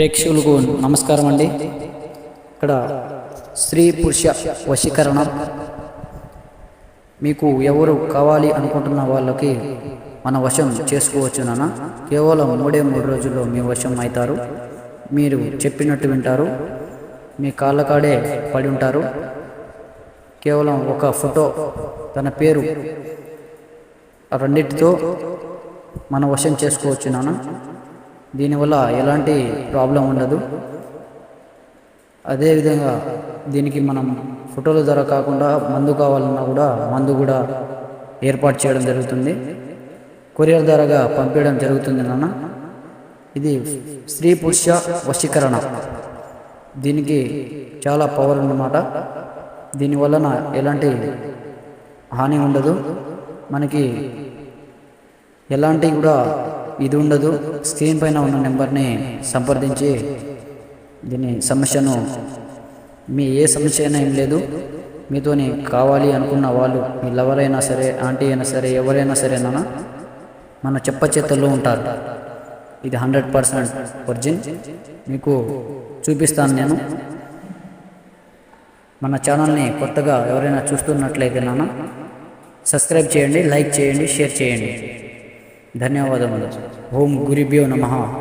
ప్రేక్షకులకు నమస్కారం అండి. ఇక్కడ స్త్రీ పురుష వశీకరణ. మీకు ఎవరు కావాలి అనుకుంటున్న వాళ్ళకి మన వశం చేసుకోవచ్చు నాన్న. కేవలం మూడే మూడు రోజుల్లో మీ వశం అవుతారు. మీరు చెప్పినట్టు వింటారు. మీ కాళ్ళ కాడే పడి ఉంటారు. కేవలం ఒక ఫోటో తన పేరు రెండింటితో మన వశం చేసుకోవచ్చు నాన్న. దీనివల్ల ఎలాంటి ప్రాబ్లం ఉండదు. అదేవిధంగా దీనికి మనం ఫోటోల ద్వారా కాకుండా మందు కావాలన్నా కూడా మందు కూడా ఏర్పాటు చేయడం జరుగుతుంది. కొరియర్ ద్వారాగా పంపించడం జరుగుతుంది నాన్న. ఇది స్త్రీ పురుష వశీకరణ. దీనికి చాలా పవర్ అన్నమాట. దీనివలన ఎలాంటి హాని ఉండదు. మనకి ఎలాంటి కూడా ఇది ఉండదు. స్క్రీన్ పైన ఉన్న నెంబర్ని సంప్రదించి దీని సమస్యను మీ ఏ సమస్య అయినా ఏం లేదు. మీతోని కావాలి అనుకున్న వాళ్ళు మీ లవర్ అయినా సరే ఆంటీ అయినా సరే ఎవరైనా సరేనా మన చెప్ప చేతుల్లో ఉంటారు. ఇది హండ్రెడ్ పర్సెంట్ ఒరిజిన్. మీకు చూపిస్తాను నేను. మన ఛానల్ని కొత్తగా ఎవరైనా చూస్తున్నట్లయితే నాన్న సబ్స్క్రైబ్ చేయండి లైక్ చేయండి షేర్ చేయండి. ధన్యవాదములు. ओम गुरीभ्यो नमः।